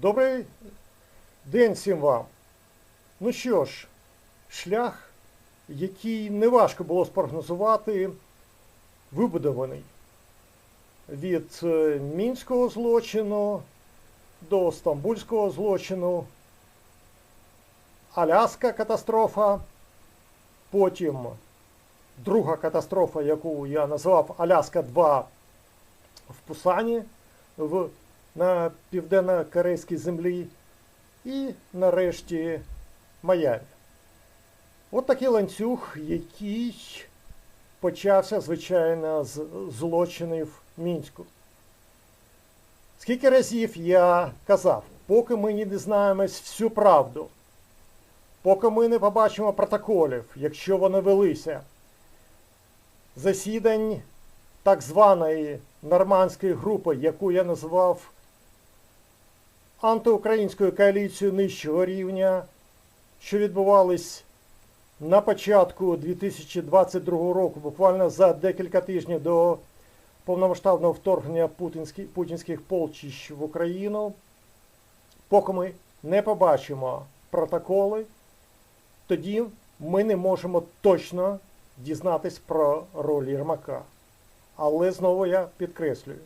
Добрий день всім вам. Ну що ж, шлях, який неважко було спрогнозувати, вибудований. Від е, мінського злочину до стамбульського злочину, Аляска катастрофа, потім друга катастрофа, яку я назвав Аляска 2 в Пусані в, на південно-корейській землі, і нарешті Майамі. От такий ланцюг, який почався, звичайно, з злочинів Мінську. Скільки разів я казав, поки ми не дізнаємось всю правду, поки ми не побачимо протоколів, якщо вони велися, засідань так званої нормандської групи, яку я назвав антиукраїнською коаліцією нижчого рівня, що відбувались на початку 2022 року, буквально за декілька тижнів до повномасштабного вторгнення путінських, полчищ в Україну, поки ми не побачимо протоколи, тоді ми не можемо точно дізнатись про роль Єрмака. Але знову я підкреслюю,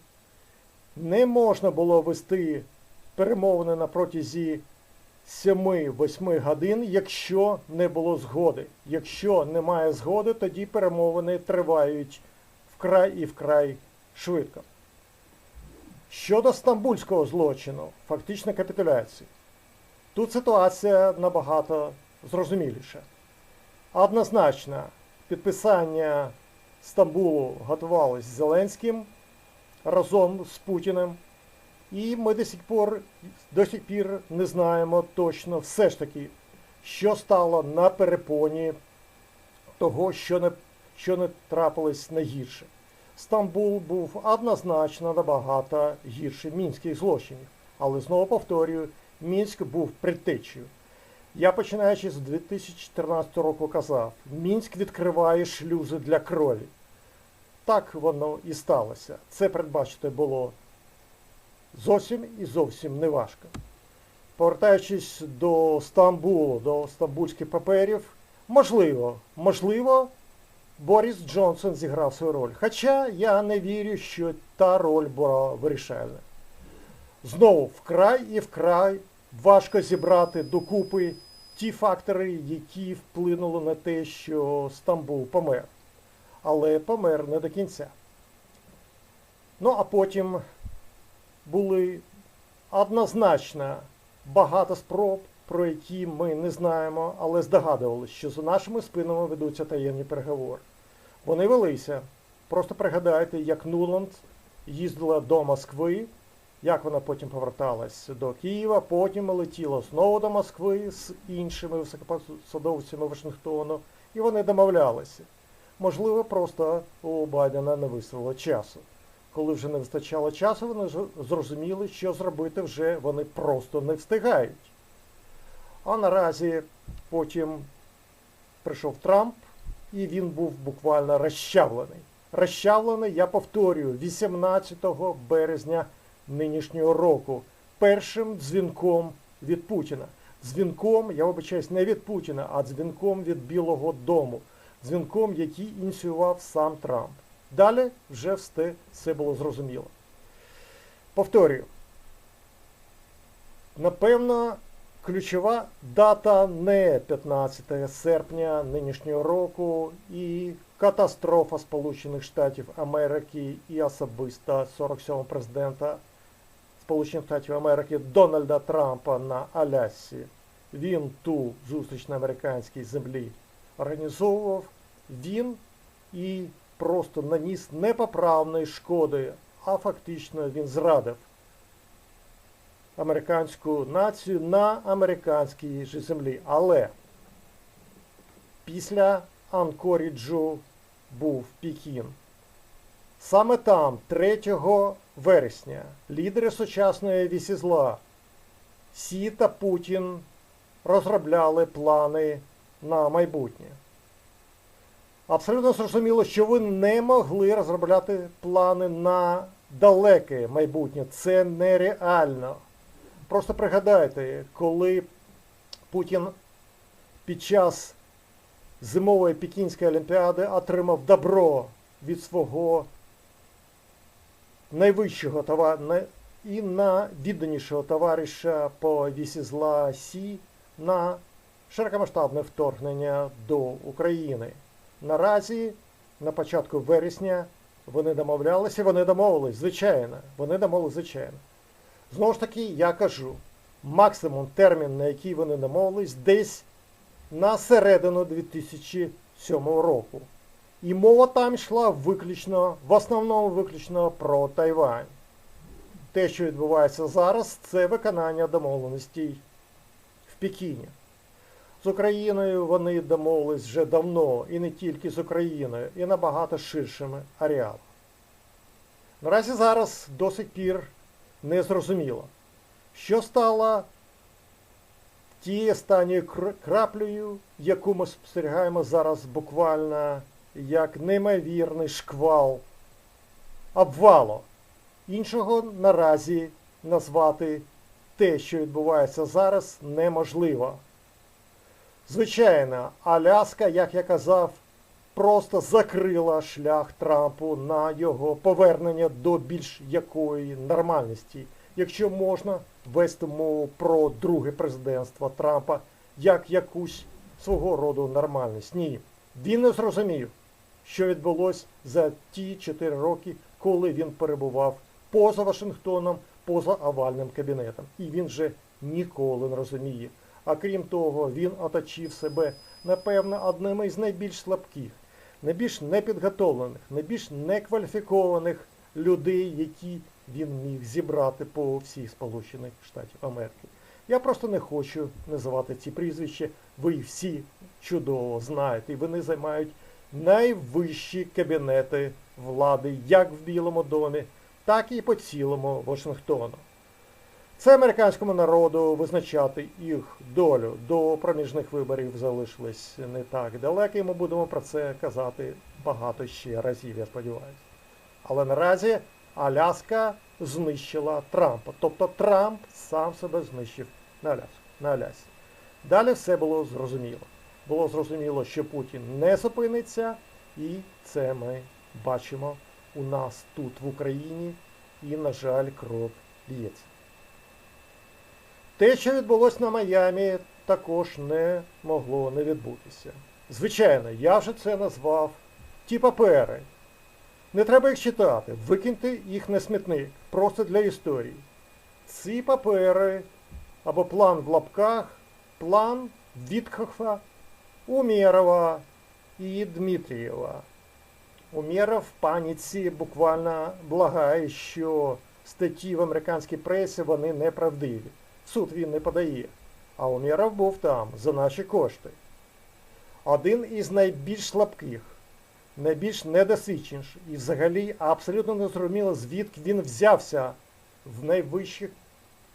не можна було вести перемовини на протязі 7-8 годин, якщо не було згоди. Якщо немає згоди, тоді перемовини тривають вкрай і вкрай швидко. Щодо стамбульського злочину, фактично капітуляції, тут ситуація набагато зрозуміліша. Однозначно, підписання Стамбулу готувалось Зеленським разом з Путіним. І ми до сих пор до сих пір не знаємо точно все ж таки, що стало на перепоні того, що не, що не трапилось найгірше. Стамбул був однозначно набагато гірше мінських злочинів. Але знову повторюю, Мінськ був предтечею. Я починаючи з 2014 року казав, Мінськ відкриває шлюзи для крові. Так воно і сталося. Це передбачити було зовсім і зовсім не важко. Повертаючись до Стамбулу, до стамбульських паперів, можливо, можливо, Борис Джонсон зіграв свою роль. Хоча я не вірю, що та роль була вирішальна. Знову вкрай і вкрай важко зібрати докупи ті фактори, які вплинули на те, що Стамбул помер. Але помер не до кінця. Ну а потім були однозначно багато спроб, про які ми не знаємо, але здогадувалися, що за нашими спинами ведуться таємні переговори. Вони велися. Просто пригадайте, як Нуланд їздила до Москви, як вона потім поверталась до Києва, потім летіла знову до Москви з іншими високопосадовцями Вашингтону, і вони домовлялися. Можливо, просто у Байдена не виставило часу. Коли вже не вистачало часу, вони зрозуміли, що зробити вже вони просто не встигають. А наразі потім прийшов Трамп, і він був буквально розчавлений. Розчавлений, я повторюю, 18 березня нинішнього року першим дзвінком від Путіна. Дзвінком, я вибачаюсь, не від Путіна, а дзвінком від Білого Дому. Дзвінком, який ініціював сам Трамп. Далі вже все, все було зрозуміло. Повторюю, напевно, ключова дата не 15 серпня нинішнього року і катастрофа Сполучених Штатів Америки і особисто 47-го президента Сполучених Штатів Америки Дональда Трампа на Алясі. Він ту зустріч на американській землі організовував. Він і просто наніс непоправної шкоди, а фактично він зрадив американську націю на американській же землі. Але після Анкоріджу був Пекін. Саме там, 3 вересня, лідери сучасної вісі зла Сі та Путін розробляли плани на майбутнє. Абсолютно зрозуміло, що ви не могли розробляти плани на далеке майбутнє. Це нереально. Просто пригадайте, коли Путін під час зимової Пекінської олімпіади отримав добро від свого найвищого товар... і найвідданішого товариша по вісі зла Сі на широкомасштабне вторгнення до України. Наразі, на початку вересня, вони домовлялися, вони домовились, звичайно, вони домовились, звичайно. Знову ж таки, я кажу, максимум термін, на який вони домовились, десь на середину 2007 року. І мова там йшла виключно, в основному виключно про Тайвань. Те, що відбувається зараз, це виконання домовленостей в Пекіні. З Україною вони домовились вже давно, і не тільки з Україною, і набагато ширшими ареалами. Наразі зараз до сих пір не зрозуміло, що стало тією останньою краплею, яку ми спостерігаємо зараз буквально як неймовірний шквал обвалу. Іншого наразі назвати те, що відбувається зараз, неможливо. Звичайно, Аляска, як я казав, просто закрила шлях Трампу на його повернення до більш якої нормальності, якщо можна вести мову про друге президентство Трампа як якусь свого роду нормальність. Ні, він не зрозумів, що відбулося за ті 4 роки, коли він перебував поза Вашингтоном, поза овальним кабінетом. І він же ніколи не розуміє. А крім того, він оточив себе, напевно, одним із найбільш слабких, найбільш непідготовлених, найбільш некваліфікованих людей, які він міг зібрати по всіх Сполучених Штатів Америки. Я просто не хочу називати ці прізвища. Ви всі чудово знаєте, і вони займають найвищі кабінети влади як в Білому домі, так і по цілому Вашингтону. Це американському народу визначати їх долю до проміжних виборів залишилось не так далеко, і ми будемо про це казати багато ще разів, я сподіваюся. Але наразі Аляска знищила Трампа. Тобто Трамп сам себе знищив на Аляску, на Алясі. Далі все було зрозуміло. Було зрозуміло, що Путін не зупиниться, і це ми бачимо у нас тут в Україні, і, на жаль, кров б'ється. Те, що відбулося на Майамі, також не могло не відбутися. Звичайно, я вже це назвав ті папери. Не треба їх читати, викиньте їх на смітник, просто для історії. Ці папери або план в лапках, план Вітхофа, Умєрова і Дмитрієва. Умєров в паніці буквально благає, що статті в американській пресі вони неправдиві суд він не подає. А Умєров був там за наші кошти. Один із найбільш слабких, найбільш недосвідченіших і взагалі абсолютно не зрозуміло, звідки він взявся в найвищих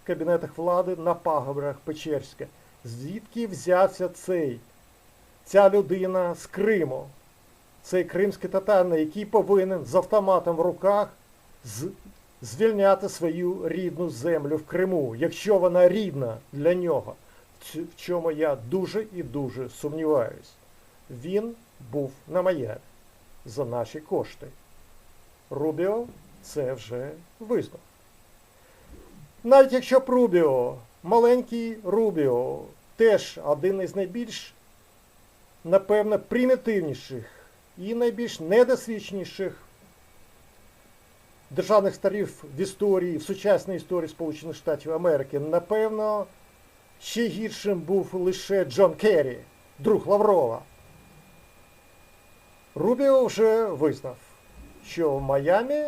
кабінетах влади на пагорбах Печерська. Звідки взявся цей, ця людина з Криму, цей кримський татар, який повинен з автоматом в руках з звільняти свою рідну землю в Криму, якщо вона рідна для нього, в чому я дуже і дуже сумніваюсь. Він був на Майамі за наші кошти. Рубіо це вже визнав. Навіть якщо б Рубіо, маленький Рубіо, теж один із найбільш, напевно, примітивніших і найбільш недосвідченіших державних старів в історії, в сучасній історії Сполучених Штатів Америки, напевно, ще гіршим був лише Джон Керрі, друг Лаврова. Рубіо вже визнав, що в Майамі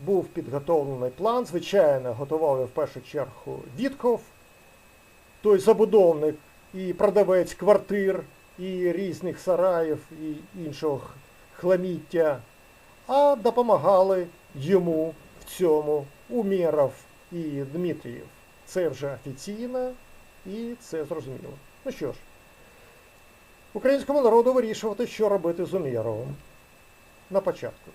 був підготовлений план, звичайно, готував в першу чергу Вітков, той забудовник і продавець квартир, і різних сараїв, і іншого хламіття, а допомагали йому в цьому Умєров і Дмитрієв. Це вже офіційно і це зрозуміло. Ну що ж, українському народу вирішувати, що робити з Умєровим на початку.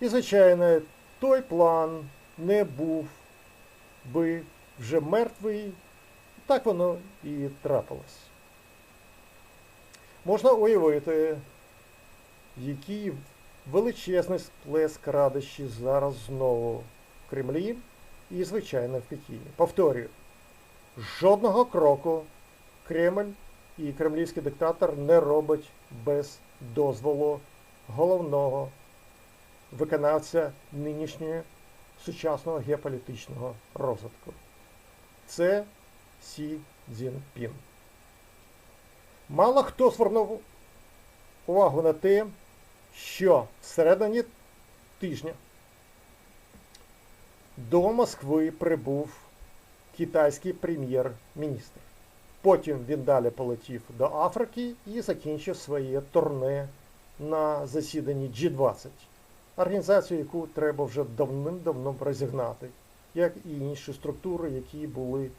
І, звичайно, той план не був би вже мертвий. Так воно і трапилось. Можна уявити, який величезний сплеск радощі зараз знову в Кремлі і, звичайно, в Пекіні. Повторюю, жодного кроку Кремль і кремлівський диктатор не робить без дозволу головного виконавця нинішнього сучасного геополітичного розвитку. Це Сі Цзіньпін. Мало хто звернув увагу на те, що всередині тижня до Москви прибув китайський прем'єр-міністр. Потім він далі полетів до Африки і закінчив своє турне на засіданні G20, організацію, яку треба вже давним-давно розігнати, як і інші структури, які були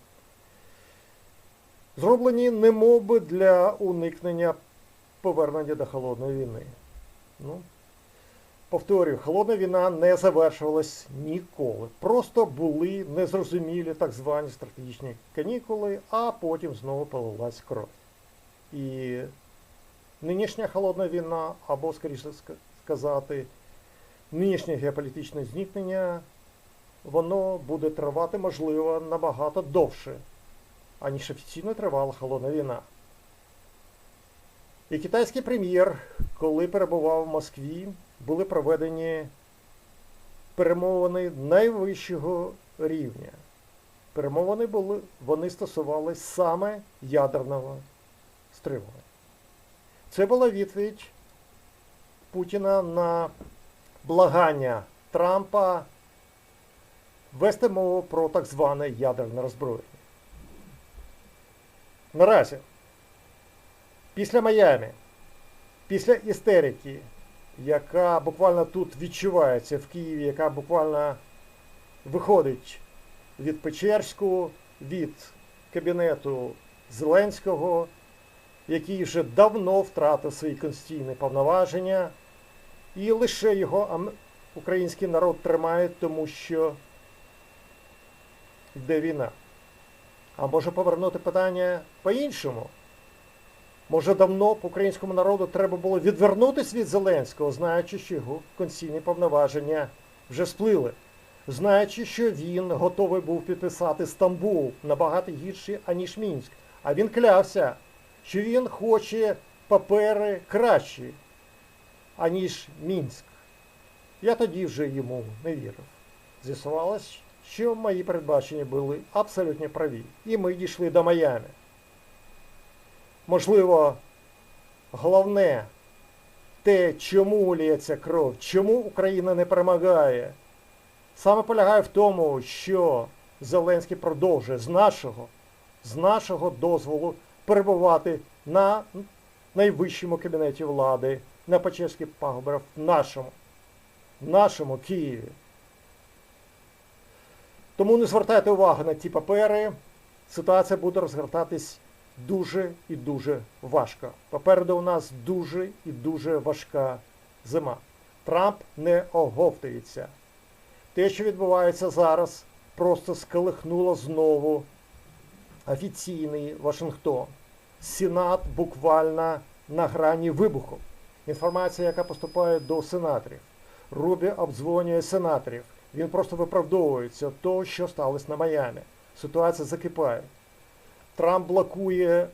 зроблені немовби для уникнення повернення до холодної війни. Ну, Повторюю, холодна війна не завершувалась ніколи. Просто були незрозумілі так звані стратегічні канікули, а потім знову полилась кров. І нинішня холодна війна, або, скоріше сказати, нинішнє геополітичне зникнення, воно буде тривати, можливо, набагато довше, аніж офіційно тривала холодна війна. І китайський прем'єр, коли перебував в Москві, були проведені перемовини найвищого рівня. Перемовини були, вони стосувалися саме ядерного стримування. Це була відповідь Путіна на благання Трампа вести мову про так зване ядерне роззброєння. Наразі, після Майами, після істерики, яка буквально тут відчувається в Києві, яка буквально виходить від Печерського, від кабінету Зеленського, який вже давно втратив свої конституційні повноваження, і лише його український народ тримає, тому що йде війна. А може повернути питання по-іншому? Може, давно по українському народу треба було відвернутися від Зеленського, знаючи, що його конституційні повноваження вже сплили, знаючи, що він готовий був підписати Стамбул набагато гірше, аніж Мінськ. А він клявся, що він хоче папери кращі, аніж Мінськ. Я тоді вже йому не вірив. З'ясувалось, що мої передбачення були абсолютно праві. І ми дійшли до Майами. Можливо, головне те, чому лється кров, чому Україна не перемагає, саме полягає в тому, що Зеленський продовжує з нашого, з нашого дозволу перебувати на найвищому кабінеті влади на Печерській пагубрах в нашому, в нашому Києві. Тому не звертайте увагу на ті папери, ситуація буде розгортатись дуже і дуже важко. Попереду у нас дуже і дуже важка зима. Трамп не оговтується. Те, що відбувається зараз, просто сколихнуло знову офіційний Вашингтон. Сенат буквально на грані вибуху. Інформація, яка поступає до сенаторів. Рубі обдзвонює сенаторів. Він просто виправдовується того, що сталося на Майамі. Ситуація закипає. Трамп блокує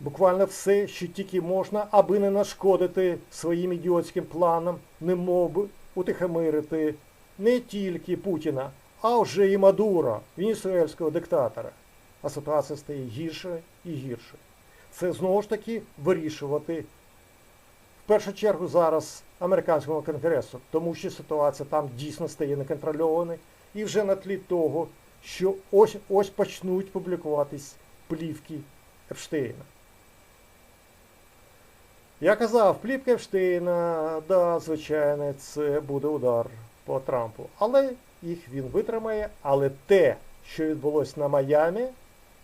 буквально все, що тільки можна, аби не нашкодити своїм ідіотським планам, не мов би утихомирити не тільки Путіна, а вже і Мадура, венесуельського диктатора. А ситуація стає гірше і гірше. Це знову ж таки вирішувати в першу чергу зараз американському конгресу, тому що ситуація там дійсно стає неконтрольованою і вже на тлі того що ось ось почнуть публікуватись плівки Епштейна. Я казав, плівка Епштейна, да, звичайно, це буде удар по Трампу. Але їх він витримає. Але те, що відбулося на Майамі,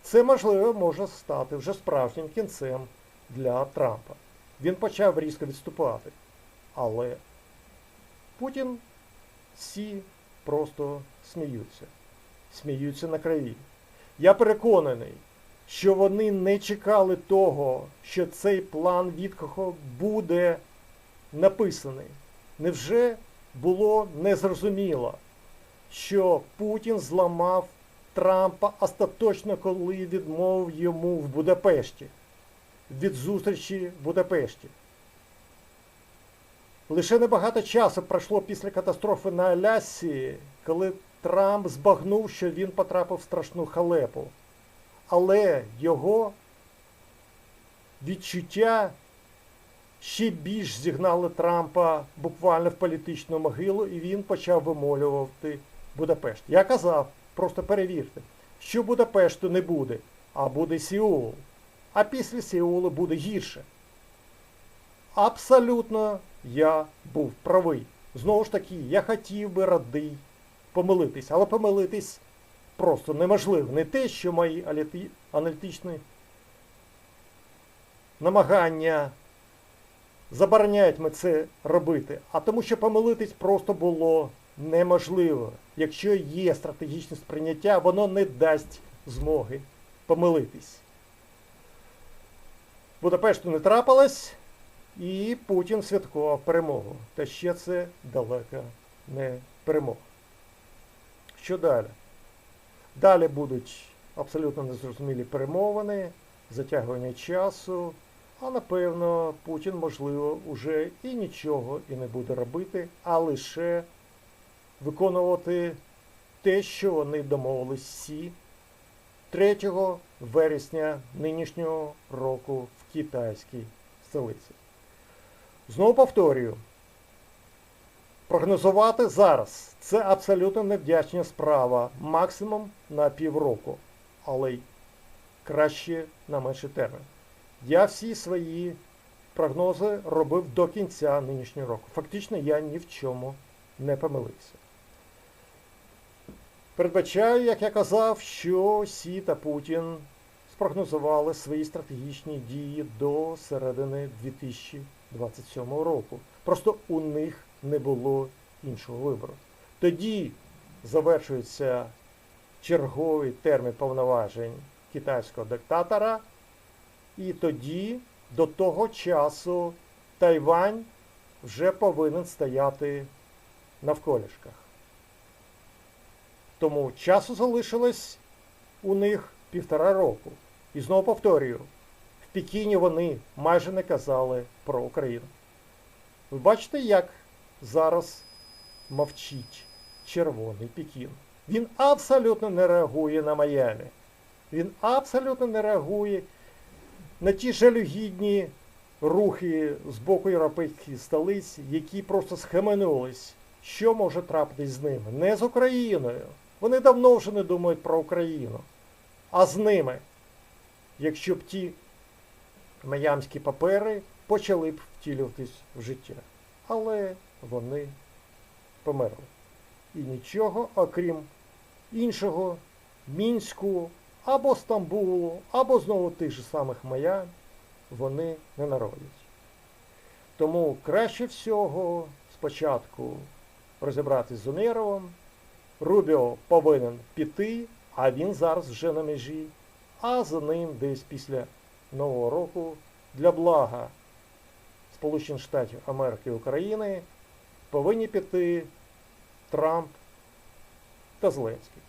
це, можливо, може стати вже справжнім кінцем для Трампа. Він почав різко відступати. Але Путін всі просто сміються. Сміються на крові. Я переконаний, що вони не чекали того, що цей план Віткого буде написаний. Невже було незрозуміло, що Путін зламав Трампа остаточно, коли відмовив йому в Будапешті від зустрічі в Будапешті? Лише небагато часу пройшло після катастрофи на Алясі, коли Трамп збагнув, що він потрапив в страшну халепу. Але його відчуття ще більш зігнали Трампа буквально в політичну могилу, і він почав вимолювати Будапешт. Я казав, просто перевірте, що Будапешту не буде, а буде Сеул. А після Сеулу буде гірше. Абсолютно я був правий. Знову ж таки, я хотів би радий помилитись, але помилитись просто неможливо. Не те, що мої аналітичні намагання забороняють ми це робити, а тому, що помилитись просто було неможливо. Якщо є стратегічне сприйняття, воно не дасть змоги помилитись. Будапешту не трапилось, і Путін святкував перемогу. Та ще це далека не перемога. Що далі? Далі будуть абсолютно незрозумілі перемовини, затягування часу, а напевно Путін, можливо, уже і нічого і не буде робити, а лише виконувати те, що вони домовились всі 3 вересня нинішнього року в китайській столиці. Знову повторюю, прогнозувати зараз це абсолютно невдячна справа, максимум на півроку, але й краще на менший термін. Я всі свої прогнози робив до кінця нинішнього року. Фактично я ні в чому не помилився. Передбачаю, як я казав, що Сі та Путін спрогнозували свої стратегічні дії до середини 2027 року. Просто у них не було іншого вибору. Тоді завершується черговий термін повноважень китайського диктатора, і тоді до того часу Тайвань вже повинен стояти навколішках. Тому часу залишилось у них півтора року. І знову повторюю, в Пекіні вони майже не казали про Україну. Ви бачите, як зараз мовчить червоний Пекін. Він абсолютно не реагує на Майамі. Він абсолютно не реагує на ті жалюгідні рухи з боку європейських столиць, які просто схаменулись. Що може трапитись з ними? Не з Україною. Вони давно вже не думають про Україну. А з ними, якщо б ті майамські папери почали б втілюватись в життя. Але вони померли. І нічого, окрім іншого, Мінську або Стамбулу, або знову тих же самих Майам, вони не народять. Тому краще всього спочатку розібратись з Умєровим. Рубіо повинен піти, а він зараз вже на межі, а за ним десь після Нового року для блага Сполучених Штатів Америки і України повинні піти Трамп та Зеленський.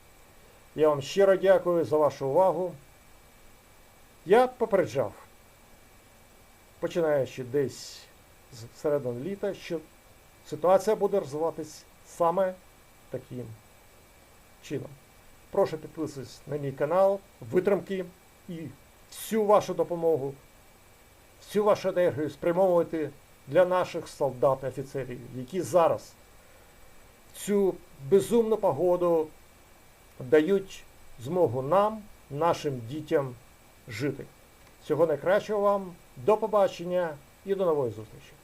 Я вам щиро дякую за вашу увагу. Я попереджав, починаючи десь з середини літа, що ситуація буде розвиватись саме таким чином. Прошу підписуйтесь на мій канал, витримки і всю вашу допомогу, всю вашу енергію спрямовувати для наших солдат і офіцерів, які зараз цю безумну погоду дають змогу нам, нашим дітям жити. Всього найкращого вам, до побачення і до нової зустрічі.